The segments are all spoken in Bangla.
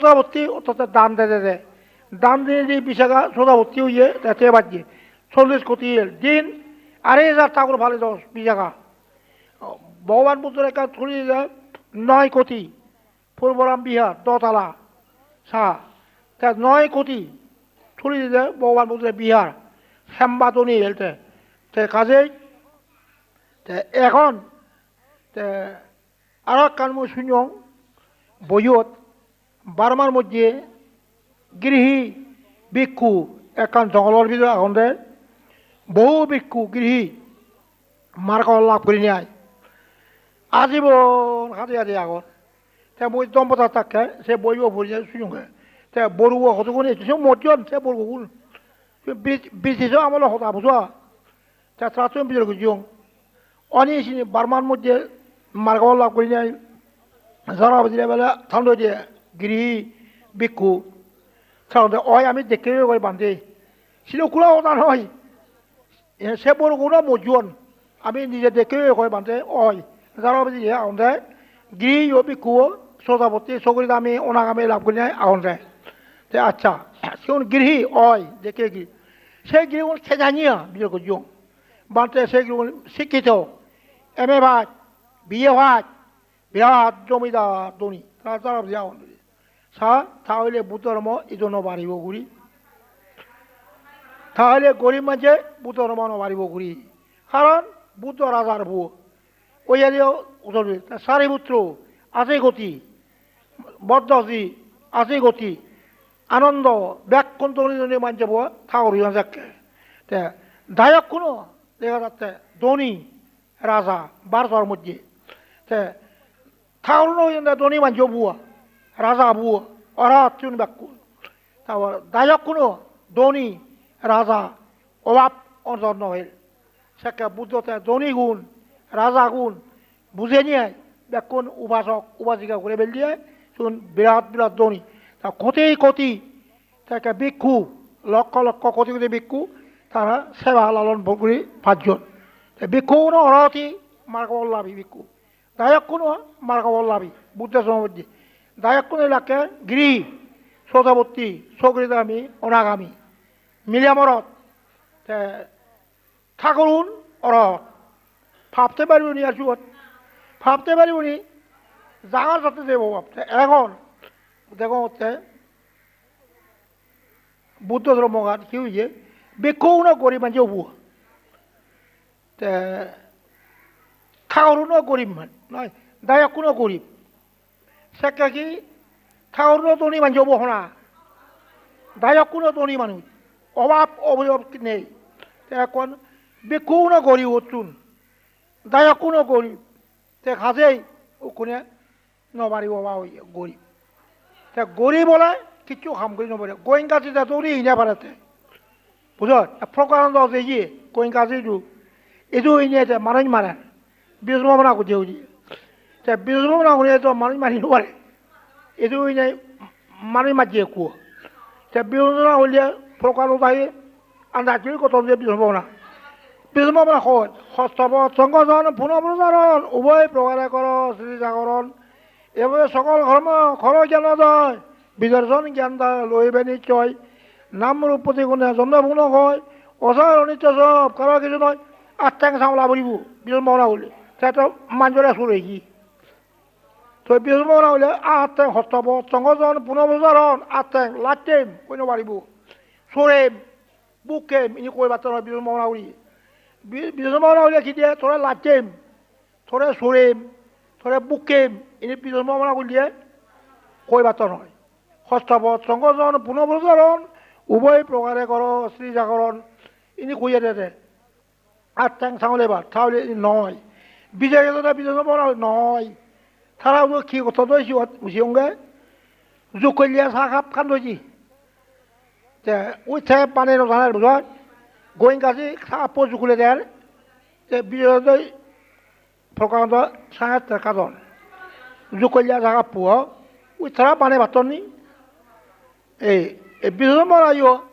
সোজা ভর্তি অর্থাৎ দান দিতে দেয় দান দিয়ে যে বিশাখা সোজা ভর্তি হইয়ে তাতে বাজছে চল্লিশ কোটি দিন, আড়াই হাজার ঠাকুর ভালো দশ বিশাখা। ভগবান বুদ্ধের ছড়ি যায় নয় কোটি। পূর্বরাম বিহার, দতলা, সাহা। তা নয় কোটি ছড়ি দিতে ভগবান বুদ্ধের বিহার, শ্যামবাদনী হেলতে তে কাজেই এখন, তে আর এক কান মই শুনিও বইয়ত বার্মার মধ্যে গৃহী ভিক্ষু একান জঙ্গলের ভিতরে আগুনতে বহু ভিক্ষু গৃহী মার্ক লাভ করে নেয় আজীবন হাতে হাতে আগত তে মই দম্পতা থাকে সে বইব ভরি যায় শুনুকে তে বড়ুব হতগুন এসেছে মজন সে বড়গুন ব্রিটিশ আমলে হতা বুঝা তে ত্রাচন বিজয় গুজিও অনেক বার্মার মধ্যে মার্ক লাভ করে নেয় যারা বুঝলে বেলা ঠান্ডা দিয়ে। গিরি ভিক্ষু সাধারণত অয় আমি দেখে বান্ধে ছিল কুলা ওটা নয় সে বড় কোনো মজুন আমি নিজে দেখে বান্ধে অয় যারা আহন্দে গিরি ও ভিক্ষু সদাপতি সগরিত আমি অনাগামী লাভ করি আহন্দে তে আচ্ছা সেগুন গৃহী অয় দেখে গিরি সে গিরিগুন খেজানিয়া বিজয় করছিও বান্ধে সে গিরিগুন শিক্ষিত এম এ ভাত বিয়ে ভাত বিরাট জমিদার ধনী তারা যাও সা তাহলে বুদ্ধর্ম এই জন্য বাড়িব ঘুরি তাহলে গরিব মাঝে বুদ্ধর্ম বাড়িব ঘুরি কারণ বুদ্ধ রাজার বউ ওই সারি পুত্র আছে গতি। বদ্ধি আছে গতি। আনন্দ ব্যাকুণ্ঠ মানছে বউ ঠাকুর যাকে দায়ক কোনো, দেখা যাচ্ছে, ধনী রাজা বারোটার মধ্যে। ঠাকুর ধনী মানছে বুয়া রাজা বুয়া ওরা চুন ব্যাকু তারপর দায়ক কোনো ধনী রাজা অভাব অর্জন নহল সেকে বুদ্ধতে ধনী গুণ রাজা গুণ বুঝে নিয়ে ব্যাকুণ উপাসক উপাসিকা করে বেল দিয়ে শুন বিরাট বিরাট ধনী তা কোটি কোটি তাকে ভিক্ষু লক্ষ লক্ষ কোটি কোটি ভিক্ষু তারা সেবা লালন করে পাঁচজন ভিক্ষু কোনো অরহতি মার্গবল্লাভী ভিক্ষু দায়ক কোনো মার্গবল্লাভী বুদ্ধ সমবদ্ধি দায়ক কোনো এলাকে গৃহী সৌধবর্তী সগৃদামী অনাগামী। মিলিয়ামরত ঠাকুরুন অরহত ভাবতে পারবি নি আসুত ভাবতে পারবি নি জাগার সাথে দেবো ভাবতে। এখন দেখো হচ্ছে বুদ্ধ ধর্মগাত কি হয়েছে বেক্ষও না গরিব মানুষ বুয়া তে ঠাকুরও গরিব মান নয় দায়ক কোনো গরিব সেকা কি ঠাকুরও ধনী মানুষ বহনা দায়ক কোনো ধনী মানুষ অভাব অবয়ব নেই এখন বেক্ষও না গরিব অতুন দায়ক কোনো গরিব তে খাজেই ওখানে নবারিব বা গরিব তে গরিব হলে কিচ্ছু খাম করে নবারে গোয়েঙ্কা চিন্তা তোরই ইনা পারাতে বুঝ প্রকারান্ত আছে ইয়ে গোয়েঙ্কা চিন্তু এইটো ইনে মানুষ মাৰে বিষ্ণু ভাৱনা কৰি উঠি বিষ্ণু ভাৱনা কৰি তো মানুষ নোৱাৰে এইটো ইনে মানুষ মাতিয়ে কুয়া তে বিষ্ণু ভাৱনা কৰিলে প্ৰকাৰত আহি আন্দাজ কথা যে বিষ্ণু ভাৱনা বিষ্ণু ভাৱনা সহজ সস্তৱ উভয় প্ৰকাৰে কৰ শ্ৰী জাগৰণ সকল ধর্ম খর জ্ঞান দয় বিদর্শন জ্ঞান দয় নিশ্চয় নাম প্রতি গুণে জন্মপূর্ণ হয় অসার অনিত্য সব কারও কিছু নয় আত্মাং সামলা বলিব বিষ্ণু ভাৱনা হলে সেটা মাঞ্জরে সুরে কি তো তো বিজমনা বোলে আহ আতেং হস্তব চঙজন পুনৰ্বজাৰণ আতেং লাটেম কৈ নোৱাৰিব চৰেম বুকেম এনেকৈ বাট বিজমনা উৰি বিজমনা উলিয়া কি দিয়ে থৰে লাটেম থৰে চৰেম থৰে বুকেম এনে বিজমনা দিয়ে কৈ বাট নহয় হস্তব চঙ্গজন পুনৰ্বজাৰণ উভয় প্ৰকাৰে কৰ শ্ৰী জাগৰণ এনে কৈ ইয়াতে আঠ টেং চাওঁ এবাৰ চাওঁ নহয় বিজয় বিজমনা নহয় 사람을 기고서도 쉬운 거야. 주권리에 사갑한 거지. 자, 우리 재반에로 사는 무슨 고인까지 사포 주권에 대한 비교도 프로그램도 상에 들어가던 주권리에 사갑고 우리 사람반에 봤더니 에 비교도 뭐라요?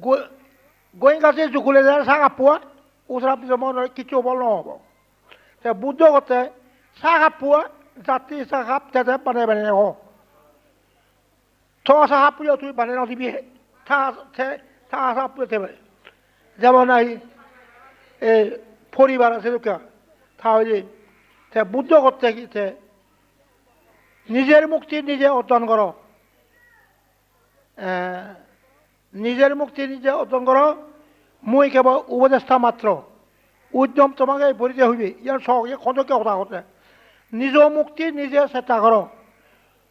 고 고인까지 주권에 대한 사갑고 우리 사람 비교도 뭐라 기초 벌러 뭐. 자, 무도 같아. কাছে জুকুলে দেয় চাহ কাপোৱা ওচৰা পিছত মই কিছু বল নহ'ব বুদ্ধ গতে চাহ কাপোৱা জাতি চাহ কাপ তেতে পানে পানে হ ছশো হাফ পুজো তুই মানে না দিবি থা থা হাফ যেমন নাই এ পরিবার আছে লোকা তাহলে বুদ্ধ করতে গিয়ে নিজের মুক্তি নিজে অর্জন করো নিজের মুক্তি নিজে অর্জন করো মই কেবল উপদেষ্টা মাত্র উদ্যম তোমাকে ভরিতে হইবে ইয়ার সহজে খন্দকে কথা করতে নিজ মুক্তি, নিজে চেষ্টা করো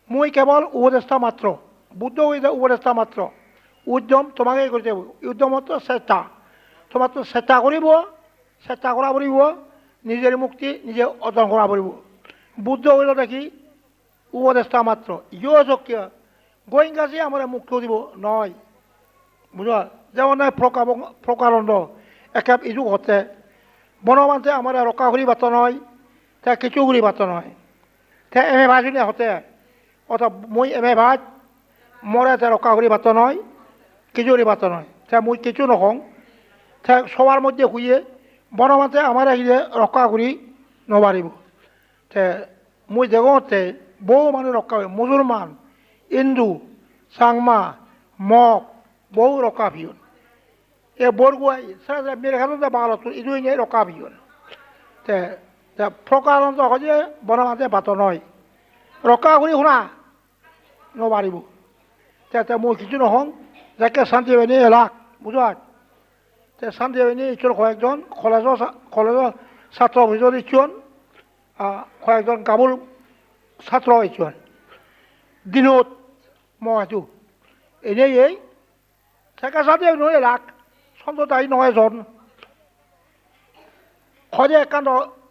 মই কেবল উপদেষ্টা মাত্র বুদ্ধ হইতে উপদেষ্টা মাত্র উদ্যম তোমাকে করতে উদ্যম তো চেষ্টা। তোমার তো চেষ্টা করিব চেষ্টা করা পড়িব নিজের মুক্তি, নিজে অর্জন করা পড়িব বুদ্ধ হইল দেখি উপদেষ্টা মাত্র ইয় শক্তি গোয়েঙ্গাজি আমার মুক্ত দিব নয় বুঝা যেমন নাই প্রকা প্রকারণ্ড একেব ইজু হতে। বনমানতে আমার রকাঘুরি বাত নয় তা কিছু ঘুরি বাত নয় তে এম এ ভাজুনে হতে অর্থাৎ মই এম এ ভাজ মরে তে রকাঘুরি বাত নয় কিছুরি বাত নয় তে মই কিছু নকং তে সবার মধ্যে শুয়ে বনমানতে আমার আহিলে রকাঘুরি নবারিব তে মই দেখোতে বহু মানুহ ৰক্ষা হয় মুছলমান হিন্দু চাংমা মগ বহু ৰক্ষা ভিয়ন এ বৰগুৱাই সারা মেরেখানো বাংলাত ইদু ইনে ৰক্ষা ভিয়ন তে তে প্ৰকাৰান্ত হয় যে বনামাতে নয় ৰক্ষা কৰি শুনা। নবাৰিব তে তে মই কিছু নহং যাকে শান্তি বাহিনী এলাক বুঝাত তে শান্তি বাহিনী ইচ্ছৰ কয়েকজন কলেজৰ কলেজৰ ছাত্ৰ অভিযোগ ইচ্ছন কয়েকজন গামুল ছাত্ৰ ইচ্ছন দিনত মই এনেই এই সাথে নয় লাখ সন্ত তাই নয় জন খজে একান্ত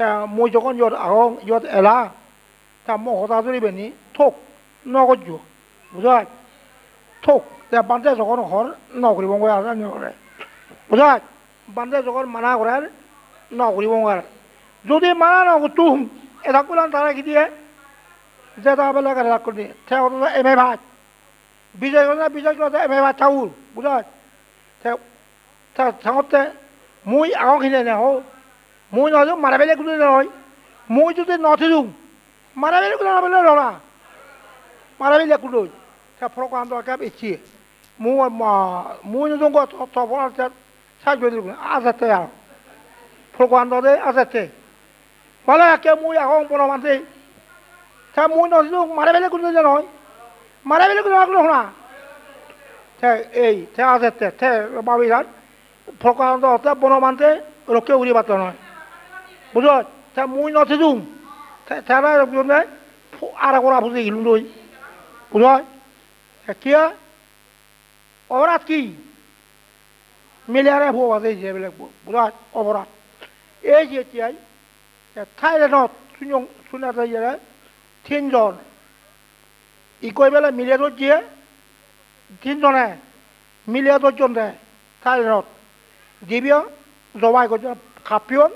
বঙ্গই মই আঁকিয়া আঁকিও ইয়ে কিয় আঁকিতে জেতা কারে বাকই থেকৈ মিলিয়ারে ভুয়া বাজে দিয়ে থে মিলিয়ারে ভুয়া বাজে দিয়ে আমি এটা কিয়তোন তুলি জেতা খজে কারে বঙ্গই থে মোৰ চেন্দ অন্যায়ব যখন ইয়ত আহং ইয়ত এলা তা মই হতা জুৰিবেনি থোক নগজু বুঝাই থোক তে বান্ধে যখন ঘর নকরিব আর নকরে বুঝাই বান্ধে যখন মানা করে নকরিব আর যদি মানা নকরতো এটা করলাম তারা কি দিয়ে জেতা বেলা কারে থে এম এ ভাত বিজয় করে বিজয় করে এম এ ভাত চাউল বুঝাই থে তা থাকতে মই আগৰখিনি নাহো মই নহ'লেও মাৰা বেলেগ কোনো নহয়। মই যদি নথিলোঁ মাৰা বেলেগ কোনো নহ'লে ল'ৰা মাৰা বেলেগ কোনো তা প্ৰকাণ্ড একেবাৰে ইচ্ছি মোৰ মই নতুন তপৰ চাই গৈ আজাতে আৰু। প্ৰকাণ্ডতে আজাতে মানে একে মই আগৰ বনমানতে তা মই নথিলোঁ মাৰা বেলেগ কোনো নহয়। মাৰা বেলেগ কোনো শুনা এই তে এই তে আজাতে তে বাবিঘাট প্রকারান্ত অর্থাৎ বনমানতে রক্ষে উড়ি পাত নয় বুঝো তা মুই নথিদুম তারা জন্য আর করা বুঝে? গেলুম রই বুঝো কিয়া? অপরাধ কি? মিলিয়ারে ভুয়া বাজে যে বেলেগ বুঝো? অপরাধ এই যে এতিয়াই থাইলেণ্ডত শুনা যায় তিনজন ই কৈ পেলাই মিলিয়াৰত দিয়ে তিনজনে মিলিয়া দহজন দে থাইলেণ্ডত। দিবিয়া জবাই করছে কাপিয়ন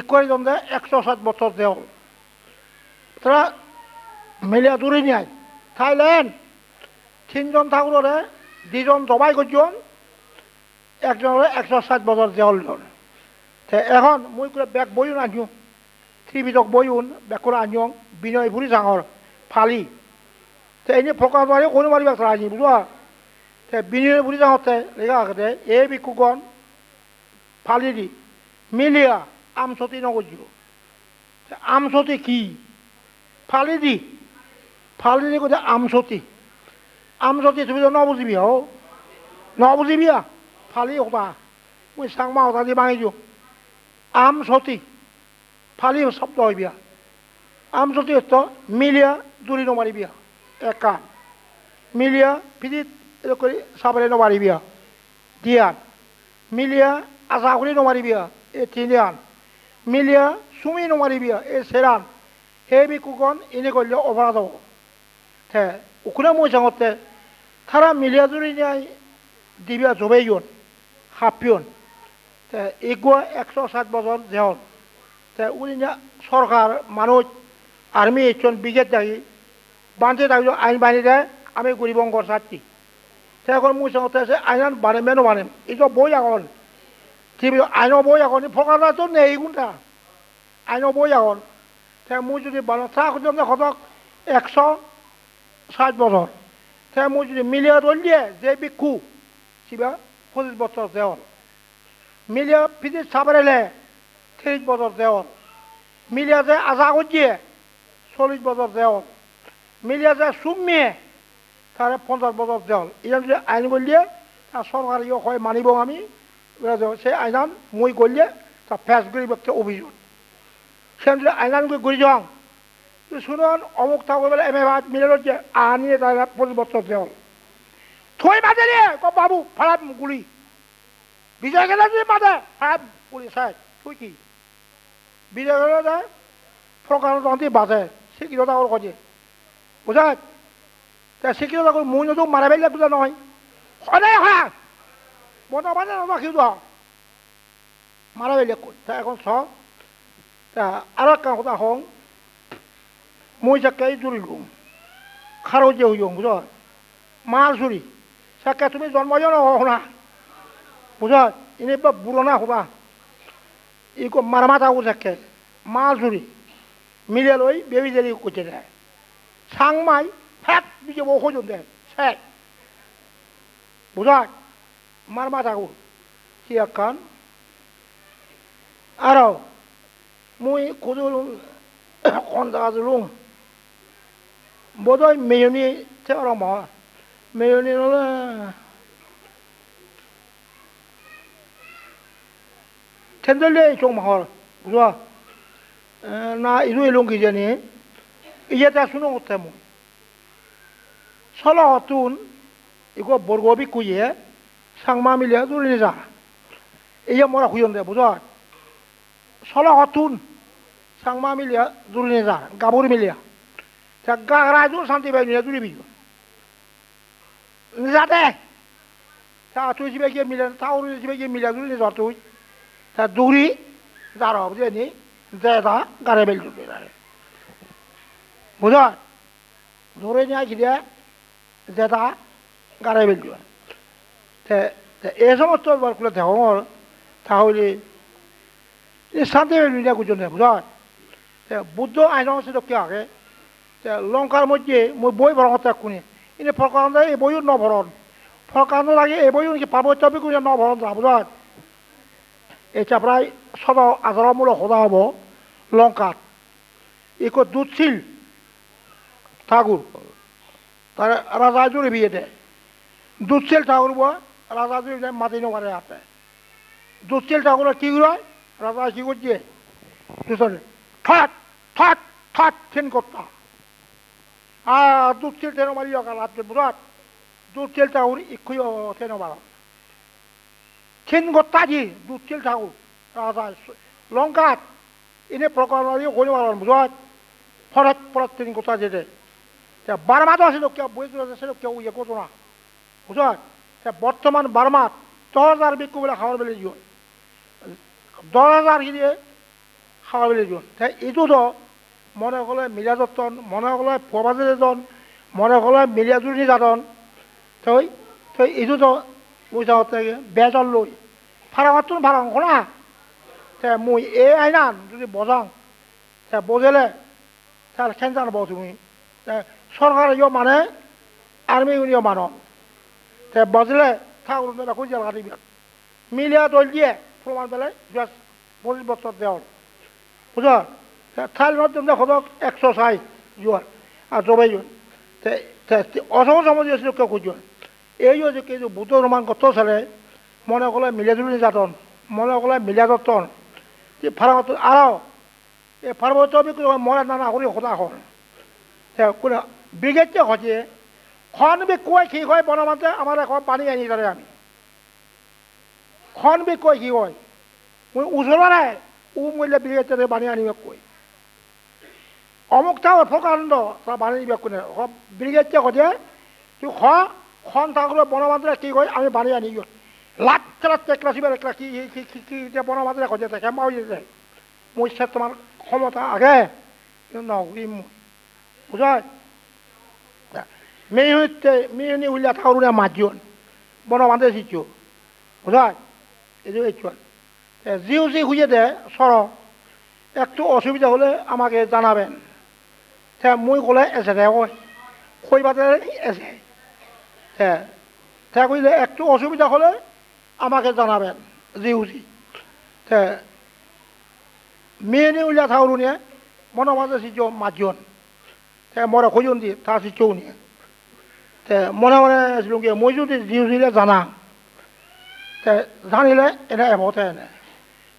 ইকুয়ারি জন্দে একশো সাত বছর দেও। তারা মিলিয়া দূরে নিয়ে থাইল্যান্ড, তিনজন ঠাকুরে দুজন জবাই করছেন একজনের একশো সাত বছর দেওয়াল এখন মই করে বেগ বইন আনিও ত্রিবিধক বইন বেগ করে আনিও বিনয় ভুরি সাঙর ফালি। তে এনে প্রকাশ বাড়ি কোনো বাড়ি বেগ আনি বুঝা তে বিনয় ভুরি সাঙতে লেখা এই বিকুগণ ফালিদি মিলিয়া আমসতি নগজিব আমসতি কি? ফালিদি। ফালিদি কৈছে আমসতি। আমসতি, তুমি তো নবুজিবি হও। আ ফালি হতা মই চাংমা হতা দি ভাঙিছো আমসতি। ফালি শব্দ হইবিয়া আমসতি অর্থ মিলিয়া দূরি নমারিবিয়া এক কাম। মিলিয়া এরকম করে সাবলে নমারিবিয়া দিয়ান মিলিয়া আশা কৰি নমাৰিবিয়া এই তিনিআন মিলিয়া চুমি নমাৰিবিয়া এই চেৰাণ সেই বিকুকণ এনে কৰিলে অপৰাধ হ'ব থে 오크나 모장어때 타라 밀리아들이냐 디비아 조베이온 হাফিয়ন তে এগুয়া একশো সাত বছর যেহন তে উনি সরকার মানুষ আর্মি একজন বিগেট থাকি বান্ধে থাকি আইন বানি দেয় আমি গরিব অঙ্গর ছাত্রী তে এখন মুই সঙ্গে আছে আইন বানে মেনো বানেম এই তো বই এখন টিভি আইন বই এখন ফকার তো নেই কোনটা আইন বই এখন তে মুই যদি বানো চা খুঁজে সদক একশো ষাট বছর তে মুই যদি মিলিয়ে দিয়ে, যে বিক্ষু সিবা পঁচিশ বছর দেওয়াল মিলিয়া পিঠে সাবারেলে তিরিশ বছর দেওয়াল মিলিয়া যে আজা করছে চল্লিশ বছর দেওয়াল মিলিয়া যে সুমিয়ে তারে পঞ্চাশ বছর দেওয়াল ইরান যদি আইন করলে তা সরকার ইয়ে হয় মানিব আমি সে আইনান মই করলে তা ফেস করি ব্যক্তি অভিযোগ সে যদি আইনান করে ঘুরি যাও শুনুন অমুক থাকবে বলে এম এ ভাত মিলে যে আনিয়ে বছর দেওয়াল থই মাঝে রে বাবু ফারাপ গুলি বিজয় গেলে যদি মাঝে ফারাপ গুলি সাই তুই কি বিজয় গেলে যায় প্রকার তন্ত্রী বাজে শিক্ষিততা ওর কাজে বুঝাত তা শিক্ষিততা মুই নতুন মারা বেলে বুঝা নহয় সদায় হা মনে মানে নবাসি তো মারা বেলে তা এখন চ তা আর একটা কথা হং মই যাকে জুড়িলুম খারো যে হইং বুঝ মাছ জুড়ি সাক্ষা তুমি জন্মজন না বুঝা এনে বা বুড়ো না হবা ইকো মারমা থাকো। সাক্ষে মাছ জুড়ি মিলে লই বেবি দেরি করছে দেয় সাংমাই ফ্যাট দিকে ওজন দেয় স্যাক বুঝা marmataku hiakkan araw mui kudulung kondagazulung bodoi meyoni teorama meyoni nola 텐들레 좀 하고 그래서 나 이루에 롱기 전에 이제 다 수능 못해 뭐 설아 어떤 이거 모르고 비꾸예 상마미 레조리자 이야 뭐라 구현데 보자 설라 허툰 상마미 레조리자 가보리 밀리야 자 가라조 산티베 뉴조리 비요 자데 자 조집에 게 밀려 타오르 집에 게 밀려 조리 저토 자 조리 자라 보제니 자다 가레벨 조리라 보자 노래냐 기대 자다 가레벨 조리 চলবে এই সমস্ত বরগুলো দেখো, তাহলে শান্তি নিয়ে গুজনে বুঝ বুদ্ধ আইন আছে কে আগে? লঙ্কার মধ্যে মই বই বরং কোনে? ini perkara e boyu no boron perkara lagi e boyu ki pabo tobi ku no boron ra বুঝাত এটা প্রায় সদ আচরণমূলক সদা হব লঙ্কাত ইকো দুধশীল ঠাকুর, তার রাজা জুড়ে বিয়েতে দুধশীল ঠাকুর বো রাজা মাতি নমারে আছে। দুশ্চিল ঠাকুর কি হয় রাজা কি করছে? দুচলে ঠাট ঠাট ঠাট থেন করতা। আর দুশ্চিল ঠেন মারি অকাল আছে বুঝাত দুশ্চিল ঠাকুর ইক্ষুই থেন মারা থেন করতা জি দুশ্চিল ঠাকুর রাজা লঙ্কাত এনে প্রকরণ হয়ে মারান বুঝাত ফরাত ফরাত থেন করতা যেতে বারমাদো আছে লোক কেউ বই আছে লোক কেউ ইয়ে করতো না। বুঝাত বর্তমান বার্মাত দশ হাজার বিক্ষু বলে খাওয়ার বেলে জীবন দশ হাজার দিয়ে খাওয়ার বেলে জীবন এইটো তো মনে করলে মিলা যতন মনে করলে ফুৱাবাজে যেজন মনে করলে মিলিয়াজুৰি নিৰ্যাতন থৈ থৈ এইটো তো বুঝাতে বেজল লৈ। ফারামাতুন ফারাম খোনা তে মুই এ আইনান যদি বজাং তে বজেলে তাহলে খেন জানব তুমি। সরকার ইয়ে মানে আর্মি ইয়ে মানো te bazılı tağrında da kuzi algatı bir. Milyar dolgiye proman bile biraz bozuş botsat diyor. Bu da tal maddemde kodok exercise diyor. Azobe diyor. Te te অসম সমাজ লোককে খুঁজুন এই যে কিন্তু বুদ্ধ রোমান কত সালে মনে করলে মিলাদুল নির্যাতন মনে করলে মিলাদতন ফারামত আরও এই ফার্মত মনে নানা করে হতা হন বিগেতে হচ্ছে খন বি কয় কি হয় বনমাতে আমার এখন পানি আনি তারে আমি। খন বি কয় কি হয়। মই ওচৰৰে উ মূল্য বিগেতে পানী আনিব কয় অমুক ঠাকুর প্রকাণ্ড তা বানিয়ে বেকুনে ব্রিগেডকে কথা তুই খ খন ঠাকুর বনবান্ধে কি কয়, আমি বানিয়ে আনি লাখ লাখ একলা শিবার একলা কি কি কি কি এতিয়া বনবান্ধে কথা থাকে হয়ে যায় মোৰ ইচ্ছা তোমাৰ ক্ষমতা আগে কিন্তু নকৰিম মই বুঝায় মেহুতে মেহুনি উল্লা ঠাকুরে মাজন বনবান্ধে শিখছো বুঝায় এই যে এই চল। জিও জি খুঁজে দেয় সর। একটু অসুবিধা হলে আমাকে জানাবেন। হ্যাঁ মুই কলে এসে দে কয় কইবাতে এসে। হ্যাঁ কইলে একটু অসুবিধা হলে আমাকে জানাবেন জিউজি হ্যাঁ মেয়ে নিয়ে উলিয়া থাকুন নিয়ে মনে মাঝে সিজ মাজন হ্যাঁ মরে খুঁজুন দি তা সিচৌ নিয়ে হ্যাঁ মনে মনে আছিলো কি, মই যদি জিউজিলে জানা হ্যাঁ জানিলে এনে এমতে এনে।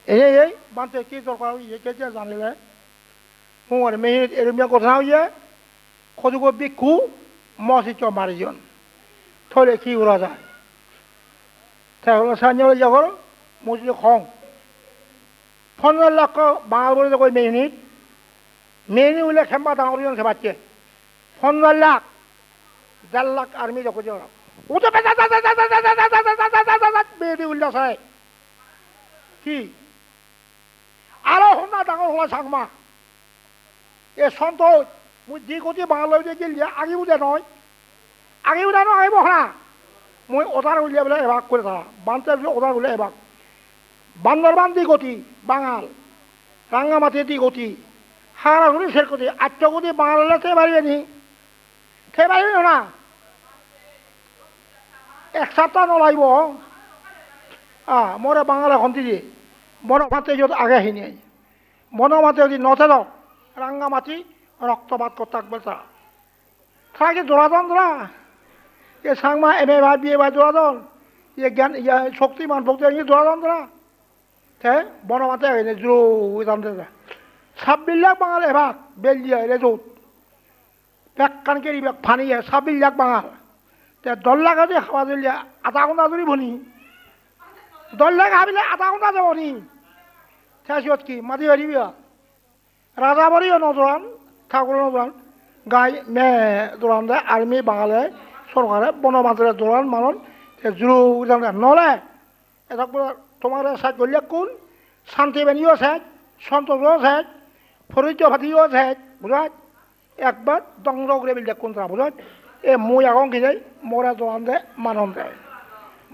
এনে এই বানতে কি দরকার ইয়ে কে জানিলে? মোৰ মেয়ে এরমিয়া কথা হইয়া খোঁজব বিক্ষু মসিচ মারিজন থলে কি উড়া যায়? তাহলে সাঞ্জলে যাবর মুসলি খং। পনেরো লাখ বাঙাল কই মেহনিত, মেহনি উলে খেম্বা ডাঙরিজন খেবাচ্ছে পনেরো লাখ। দেড় লাখ আর্মি দেখো যে উঠে মেহনি উল্লা চাই কি আরও হোনা ডাঙর হোলা চাকমা এ সন্তোষ মই যি গতি বাঙালৈ গেল আগিব দে নহয় আগিব দে নহয় আহিব হা মই অধাৰ উলিয়াই পেলাই এভাগ কৰি থাকা বানতে অধাৰ উলিয়াই এভাগ বান্দরবান দি গতি বাঙাল রাঙ্গামাটি দি গতি হারাগুড়ি গতি আত্মগতি বাঙালে কে পারিবে নি কে পারিবে না। এক সপ্তাহ নলাইব। আ, মোরে বাঙাল এখন দিয়ে। বনমাতে যত আগে হিনি বনমাতে যদি নথে দাও রাঙ্গামাটি রক্তপাত করতে থাকবে তা। থাকে জোড়াদন ধরা এ সাংমা, এম এ ভাই বিয়ে ভাই জোড়াদন ইয়ে জ্ঞান ইয়ে শক্তিমান ভক্তি ইয়ে জোড়াদন ধরা তে বনমাতে এনে জোর ছাব্বিশ লাখ বাঙাল এবার বেল দিয়ে কান কেরি বেক ফানিয়ে ছাব্বিশ বাঙাল। তে দল লাখ যদি খাওয়া দিলে আধা ঘণ্টা ধরি ভনি দল লাখ আধা ঘণ্টা যাব নি শেষত কি মাতি পারিবি রাজাবাড়িও নজরান ঠাকুর নজরান গাই মে দোরান দেয় আর্মি বাঙালে সরকারে বনমাত্রে দোরান মানুষ জুরু নলে এটা তোমার সাজ করলে কোন? শান্তি বাণীও সাজ সন্তোষও সাজ ফরিদ্য ভাতিও সাজ বুঝাত একবার দংদ করে বিল কোন তারা এ মুই আগন কি যাই? মোরা দোরান দেয় মানন দেয়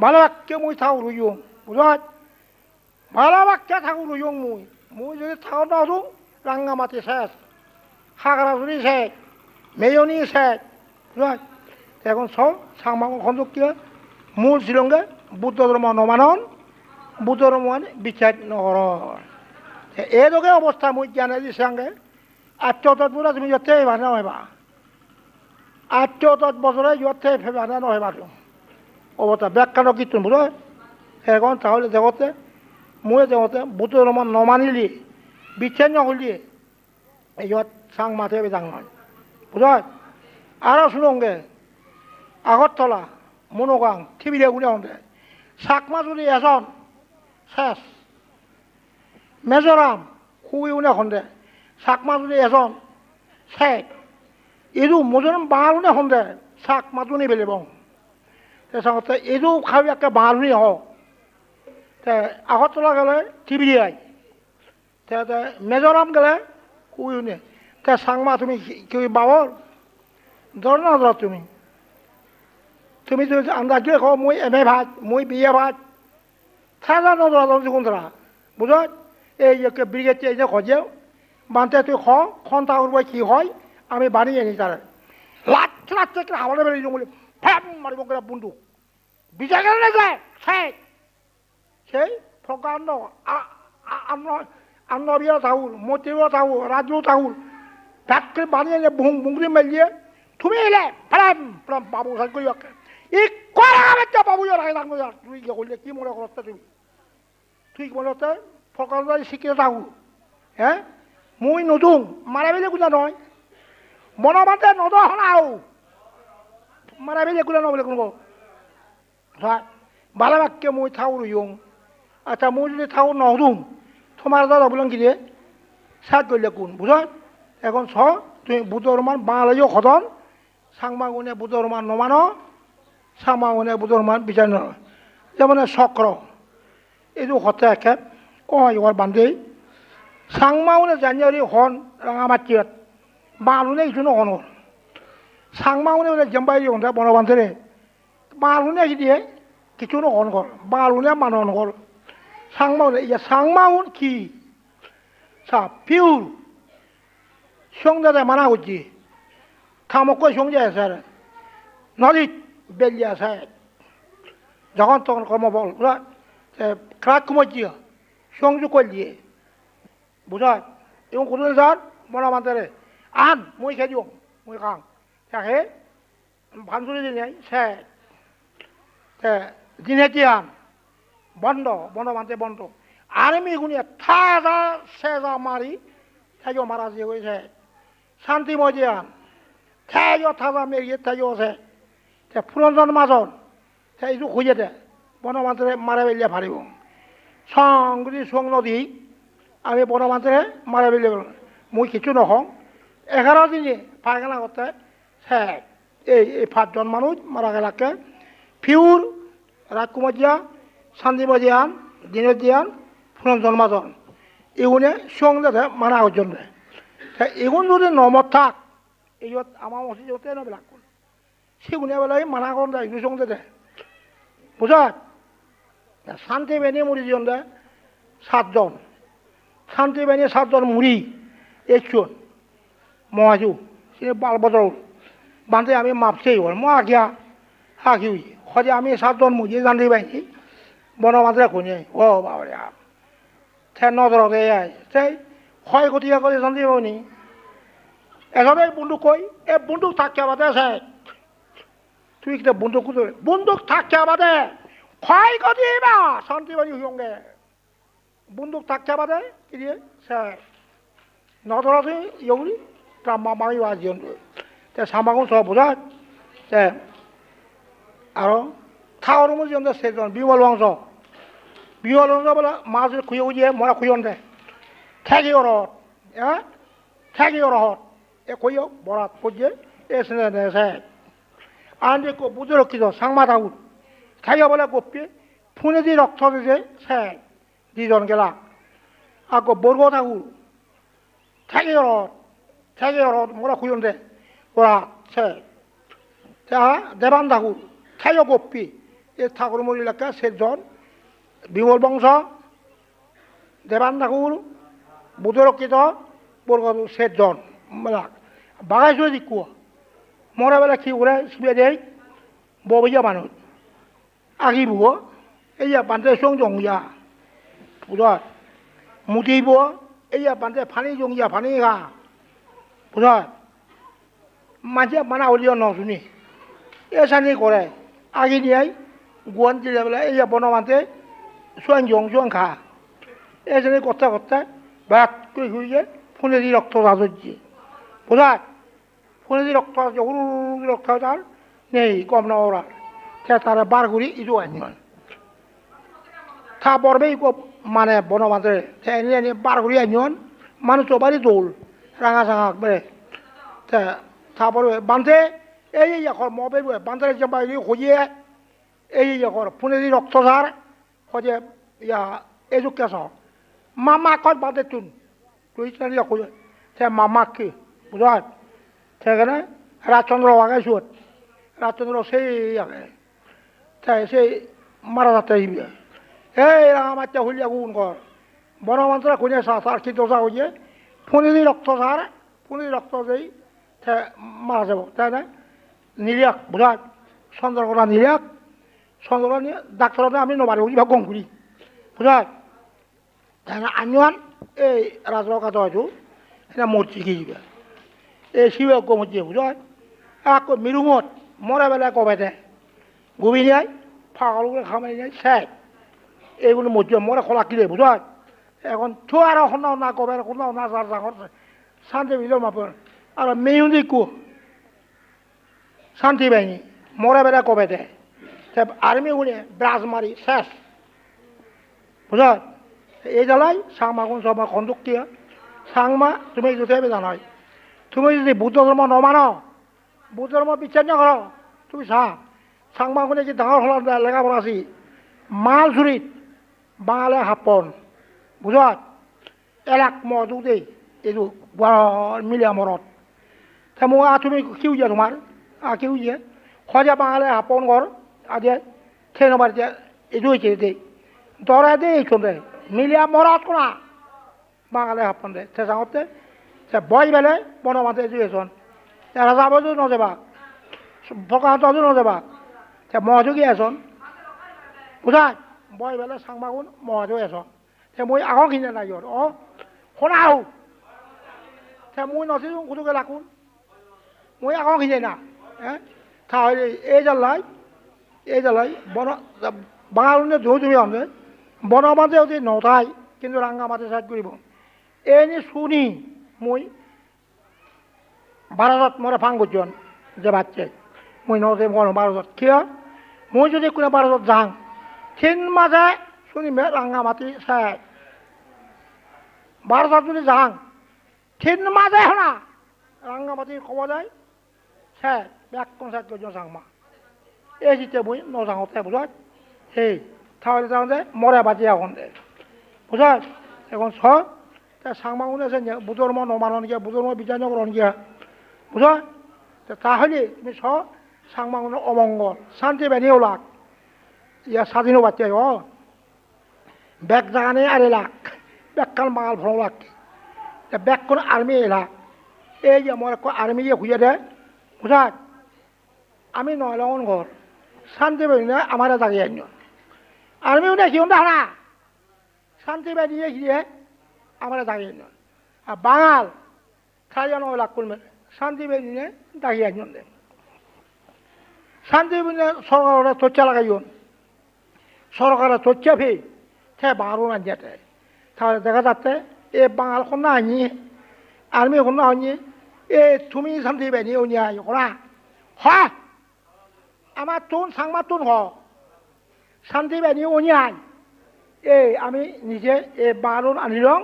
ভালো বাক্যে মুই থাও রুইং বুঝাত ভালো বাক্যে থাকু রুইং মুই। মুই যদি থাও না রাঙ্গামাটি শেষ হাগরাজুরি শেষ, মেয়নি শেষ বুঝলেন এখন সব সাংবাদিক খন্দকীয় মূল শিলংগে বুদ্ধ ধর্ম নমানন বুদ্ধ ধর্ম বিচার নহর এইদৰে অৱস্থা মই জ্ঞানে দিছাংগে আত্মতত বোলে তুমি য'তে এইবাৰ নহবা আত্মতত বজৰে য'তে ভেবা নহবাটো অৱতাৰ ব্যাখ্যানৰ কীৰ্তন বোলো? সেইখন তাহলে দেখোঁতে মোৰে দেহতে বুট ৰমত নমানিলি বিচ্ছেন্ন নহলিয়ে ইহঁত চাং মাথে ডাঙৰ বুজত আৰু শুনোগে আগত তলা মনোগাং ঠিবিৰে চাক মাছ বুলি এজন চেচ মেজোৰাম শুই উনে খন্দে চাকমা যদি এজন শেষ এইটো মজুরম বাঙালুনে হন্দে চাক মাতুনি বেলে বং। চাওঁতে এইটো খাবি একে বাঙালুনি হওক আগরতলা গেলে থিবিলি আই। তে গেলে কুইনে তে সাংমা তুমি কি বাবর ধর না ধর তুমি। তুমি যদি আন্দাজ দিয়ে কো মই এম এ ভাত, মই বি এ ভাত। নধরা ধর যখন ধরা বুঝো এই যে ব্রিগেড এই যে খোঁজে মানুহটোৱে খং খন্তা উৰুৱাই কি হয়? আমি বানি আনি তাৰ। লাট লাট চেকি হাৱালে মেলি দিওঁ বুলি। ফেম মাৰিব কিবা বন্দুক। বিজাগে নাযায় চেক সেই ফকান্ন আন্নবীয় চাউল মতিৰ চাউল ৰাজু চাউল। ভাতকৈ বানি আনি ভুং বুংগুৰি মেলি দিয়ে। তুমি আহিলে ফেম ফেম বাবু চাই কৰিব ই কৰা বাবু ৰাখি তুমি কি কৰিলে কি মনে কৰ তুমি? ঠিক মনতে ফকান্ন চিকিৰ চাউল। হে? মুই নদুং মারাবিলে কোজা নয়। মনমাতে নদ হলাও মারাবিলে কোজা নয় বলে কোনো বালাবাক্যে মুই থাও রুয়ং আচ্ছা মুই যদি থাও নদুং তোমার দাদা বললাম কি সাত করলে কোন বুঝ এখন ছ তুমি বুধরমান বাঙালিও খতন সাংমাগুনে বুধরমান নমানো সাংমাগুনে বুধরমান বিচার নয় যেমন চক্র এই যে হতে একে কয় বান্ধি সাংমাউনে জানিয়ারি হন রাঙামাটিয়ত। মালুনে ইজুনো হনর সাংমাউনে বলে জম্বাই হন্দা বনবান্ধরে মালুনে দিয়ে কিছু অনগর মালুনে মান অনগর সাংমাউনে, ইয়া সাংমাউন কি? সা, পিউর। সংদাদা মানা হচ্ছে খামক সংজা যায় আর। নদীত বেলি আছে। যখন তখন কর্মবল ক্রাক কুমজিয়া সংযোগ দিয়ে। বুঝয় ইউং কুদুল জন মন মানতে আন, মই খেয়ে দিও মুই খাং তাকে ভানসুরি দিনে সে জিনেটি আন। বন্ধ বন্ধ মানতে বন্ধ। আর্মি গুণিয়ে থাজা চেজা মারি থাইও মারা যে হয়েছে শান্তিময় যে আন। থাইও থাজা মেরিয়ে থাইও আছে। ফুরঞ্জন মাজন এইযোগ খুঁজে দে। বন মানতে মারা বেলিয়ে ভারিব সং সং নদী আমি বড় মানুষে মারা বেরিয়ে গেলাম মুই কিছু নহং এগারো দিনে পায়খানা করতে হ্যাঁ এই এই পাঁচজন মানুষ মারা গেলাকে। ফিউর রাজকুমার জিয়া সন্দীপ জিয়ান দিনের জিয়ান ফুরঞ্জন মাজন এগুনে সং যাতে মারা অর্জন এগুন যদি নমত থাক এই আমার মসজিদ যতে নবিলাক কোন সেগুনে বেলায় মানা করন দেয় এগুলো সং যাতে বুঝা শান্তি বেনি মরি মরিজন দেয় সাতজন। শান্তি বাহিনী সাতজন মুড়ি একশো মহাজু, সে বালবদল। বান্ধে আমি মাপছেই হল আগিয়া, আগে উই সদায় আমি সাতজন মুড়ি, শান্তি বাহিনী, বন বনমাত্রা খুঁজে ও বাবা সে নজরতে সেই হয় গতিকে করে শান্তি বাহিনী। এজনে বন্দুক কই এ বন্দুক থাকিয়া বাদে আছে তুই কিনা বন্দুক বন্দুক থাকিয়া বাদে। ক্ষয় গতি বা শান্তি বাহিনী হুঙ্গে 문득 딱 잡아다 이제 자 너더라도 여기 까마마이 와지언 자 사망은 더 보자. 자 알어 타오르무 지연다 세전 미월 왕성. 미월 왕성 보라 마술 구요지에 뭐라 구역인데? 태기요로. 예? 태기요로. 예 구역 뭐라 보지? 예스네 내세. 네, 안 됐고 무조럭기도 상마다우 태기요 보라 곱비 푸네디 럭터드제 세. কই এ বন্দুক থাকিয়া বাদে আছে তুই কিটা বন্দুক কুদে বন্দুক থাকিয়া বাদে খয় গদিবা শান্তি বাড়ি হুয়ঙ্গে বন্দুক থাকিয়া বাদে কি দিয়ে সে নধরতে ইয়গুলি তা মামাই আজিয়ন তে সামাগুন সব বোঝা তে আর থাওর মধ্যে জন্য সেজন বিমল বংশ বিমল বংশ বলে মাছ খুঁয়ে খুঁজিয়ে মরা খুঁয়ন দে ঠেকি ওরহত হ্যাঁ ঠেকি ওরহত এ কইও বরাত করছে এ সেনে নেছে আনতে কো বুজরকিত সাংমা থাকুন খাইয়া বলে গোপে ফোনে দি রক্ত দিছে সে দুজন গেলা আকৌ বর্গ থাকুর থাকি রত থাকি রত মোরা খুঁজন দে ওরা সে তা দেবান ঠাকুর খাইও গোপী এ ঠাকুর মরিলাকে সেজন বিমল বংশ দেবান ঠাকুর বুধরক্ষিত বর্গ সেজন বাগাইছো দিকু মরা বেলা কি ওরা সিবে দেয় ববিয়া মানুষ আগে বুয়ো এই বান্ধে সং জংয়া বুঝা মুটি বুয়ো এই বান্ধে ফানি জংয়া ফানি গা বুঝা মাঝে মানা হলিও ন শুনি এ সানি করে আগে নিয়ে গুয়ান দিলে বেলা এই বনমানতে সোয়ান জং সোয়ান খা এ সানি কথা কথা বাত করে হয়ে ফোনে দিয়ে রক্ত রাজজ্জি বোঝায় ফোনে দিয়ে রক্ত আছে হুরু রক্ত তার নেই কম না ওরা সে তারা বার করি ইজু আনিমান থা পড়বে, ইকো মানে বনমাতে সে এনে এনে বার করি আনিমান মানুষ চবারি দৌল, রাঙা সাঙা বেড়ে তে থা পড়বে বান্ধে এই এখন মবে বান্ধে যে বাইরে খুঁজিয়ে এই এখন ফোনে দিয়ে রক্ত সার, খুঁজে, ইয়া কেস মামা কত বাদে তুন তুই চালিয়ে খুঁজে। সে মামা কি বুঝাত সেখানে রাজচন্দ্র আগে সুত রাজচন্দ্র সেই আগে সেই মারা যাতে এই ৰাঙামাটি হলীয়া গুণ কৰ। বনমন্ত্ৰ কোনে চাহ চাৰ সিদ্ধ চাহ হৈ ফুনিলি ৰক্ত চাৰ ফুনি ৰক্ত যেই মাৰা যাব তেনে নিলিয়াক বোধাক চন্দ্ৰকৰা নিলিয়াক চন্দ্ৰকৰা ডাক্তৰতে আমি নমাৰিব কিবা গম ঘূৰি বোধাক তেনে আনিমান এই ৰাজৰকা দহটো এনে মূৰ্তি কি দিব এই শিৱক গমূৰ্তি বোধহয় আকৌ মিৰুঙত মৰে বেলেগ কবে দে গোবিনিয়াই ফাগলগুৰি খামাৰি চাই। এইগুলো মধ্যে মরে খোলা কিনে বুঝয় এখন থো আর শোনা না কবে শোনা না যার ডাঙর শান্তি বিল মাপর। আর মেয়ুন্দি কু? শান্তি বাহিনী মরে বেলা কবে দে আর্মি গুনে ব্রাজ মারি, শেষ। বুঝয় এই জ্বালাই সাংমাগুন সবা খন্দুক দিয়া। সাংমা তুমি জুতে জানাই। তুমি যদি বুদ্ধ ধৰ্ম নমানো বুদ্ধ ধৰ্ম বিচাৰ নকৰ তুমি চা চাংমাখনে কি ডাঙৰ হলত লেখা পঢ়া আছি। মাল চুৰিত বাঙালে হাপন বুজাত এলাক মজু দেই এইটো মিলিয়া মৰত তা মোক আ তুমি কি উজিয়া তোমাৰ আ কি উজিয়া খজা বাঙালে হাপন ঘৰ আদি সেই নমাৰ এতিয়া এইটো হৈছে দেই দৰে দেই এইখন দে। মিলিয়া মৰত কোনা? বাঙালে হাপন দে। সে যাওঁতে সে বই বেলে বনমাতে এইটো এজন। রাজা বাজু নযাবা ফকাহাত নযাবা মহাজু কি এজন। বুঝায় বই বেলে সাংমাগুন মহাজু এজন। সে মই আগৰখিনি নাই ইহঁত অঁ? শুনা আহো। সে মই নচিছোঁ কুটুকে লাকুন মই আগৰখিনি না হ্যাঁ তাহলে এই জ্বালাই এই জ্বালাই বন বাঙালি ধুই তুমি আনবে বনমাতে যদি নথাই কিন্তু রাঙ্গা মাতে সাইড কৰিব। এনে শুনি মই ভারতত মরে ফাংগুজন যে বাচ্চা মই নদে মর ভারতত কিয়? মই যদি কোনো ভারতত যাং থিন মাঝে শুনিমে রাঙা মাটি চাই। ভারতত যদি যাং থিন মাঝে শুনা রাঙা মাটি কব যায় চাই, বেক কনসার্ট করছ যাংমা এই যেতিয়া মই নযাওঁতে বুঝাত সেই তাহলে যাওঁতে মরে বাজি এখন দে। বুঝাত এখন ছ তা সাংমাগুনে আছে বুধর্ম নমানন গিয়া বুধর্ম নগরন গিয়া বুঝা তাহলে, তুমি ছ সাংমাগুনের অমঙ্গল শান্তি বেনিয়েও লাগ ইয়া স্বাধীনও বাচ্চা অ ব্যাগ জাগানে আর এলাক ব্যাগকাল মাল ভরো লাগ ব্যাগ কোন আর্মি এলাক এই আমার আর্মি যে খুঁজে দেয় বুঝা আমি নয়লন ঘর শান্তি বেরিয়ে আমার জাগিয়ে আনিও আর্মিও দেখি না শান্তি বেরিয়ে গিয়ে আমার দাঁড়িয়ে নয় আর বাঙাল খাইয়ানো লাগ করবে শান্তি দাঁড়িয়ে একজন দেন শান্তি বেদিনে সরকারের তথ্য লাগাইন সরকার চর্চা ফে থে বাংলো না যেতে তাহলে দেখা যাচ্ছে এ বাঙাল কোন আনি আর্মি কোন আনি এ তুমি শান্তি বেনি উনি করা হ? আমার তুন সাংমা তুন হ। শান্তি বাহিনী উনি আই এই আমি নিজে এই বারুণ আনিলং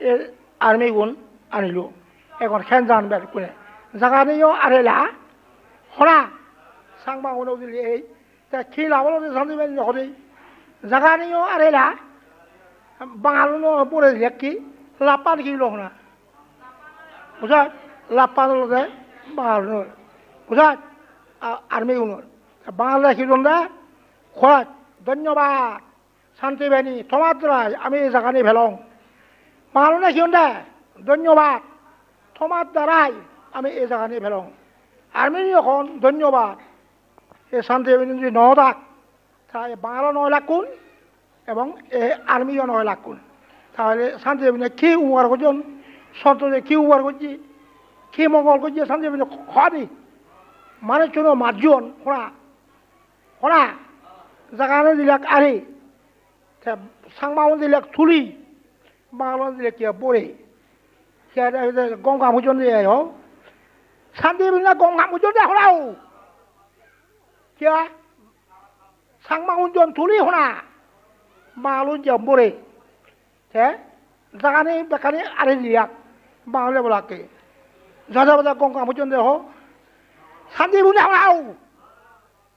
এই আর্মি গুণ আনিলো। এখন খেন জান বের করে জাগা নিও আরেলা হরা সাংবাদ এই কি লাভলৈ জানিব সদায় জাগা নি আৰে না বাঙালো নপৰে কি? লাপাত কি লোনা বুজা লাপাত বাঙালো আৰ্মি ধন্যবাদ। শান্তি বাহিনী থমাদ্ৰাই আমি জাগা ভেলং। বাঙালো নে ধন্যবাদ। আমি এই জাগা ভেলং। আৰ্মি এখন ধন্যবাদ। এই শান্তি বাহিনী যদি ন থাক তাহলে বাঙালো নয় লাখ কোন এবং এ আর্মিও নয় লাখ কোন? তাহলে শান্তি বাহিনী কি উপকার করছেন? সন্তোষে কি উপকার করছি? কি মঙ্গল করছি? শান্তি বাহিনী খাবি মানুষ জন্য মার্জন খোড়া। খোড়া। জাগানে দিলাক আরে 상마원 들려 둘이 마원 들려 kia bore kia đây con cảm một gì hả san đi bên là con cảm một chút đấy đâu kia 상마원 전 둘이 호나 마론 전 bore thế জাগানে বেকানে আরে লিয়াক বাংলা বলাকে যাদা বাদা কম কাম হচ্ছে দেহ শান্তি বুঝে হাও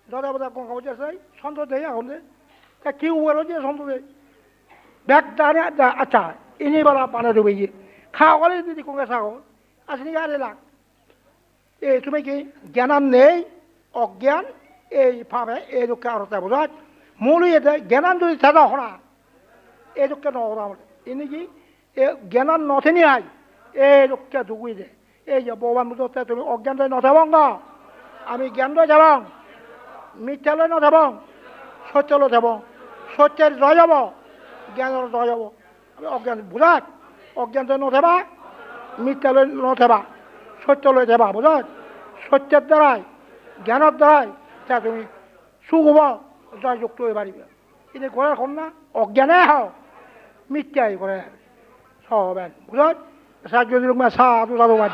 যাদা বাদা কম কাম হচ্ছে সন্ত দেয় এখন তা কেউ বলো যে সম্পর্কে ব্যাগ দাঁড়ে আচ্ছা এনে বেলা পানা দেবে গিয়ে খাওয়া গেলে যদি কংগ্রেস খাও আসনি আরে লাগ এ তুমি কি জ্ঞানান নেই অজ্ঞান এই ভাবে এই দুঃখে আরতে বোঝায়। মূল এতে জ্ঞানান যদি থাকা হরা এই দুঃখে নহরা এনে কি? এ জ্ঞানান নথেনি আই এই দুঃখে ঢুকুই দে। এই যে ভগবান বুঝতে তুমি অজ্ঞান নথাবং আমি জ্ঞান যাবং মিথ্যালয় নথাবং সত্যলৈ যাব। সত্যের জয় যাব, জ্ঞানের জয় যাব। আমি অজ্ঞান বুঝাত অজ্ঞান নথেবা মিথ্যালৈ নথেবা সত্যলৈ থেবা বুঝাত সত্যের দ্বারাই, জ্ঞানের দ্বারাই তা তুমি সুখ হব জয়যুক্ত হয়ে পারিবে। কিন্তু ঘরের খন না, অজ্ঞানে হও। মিথ্যাই করে। সহবেন বুঝাত সাহায্য দিল সাধু সাধু বাদ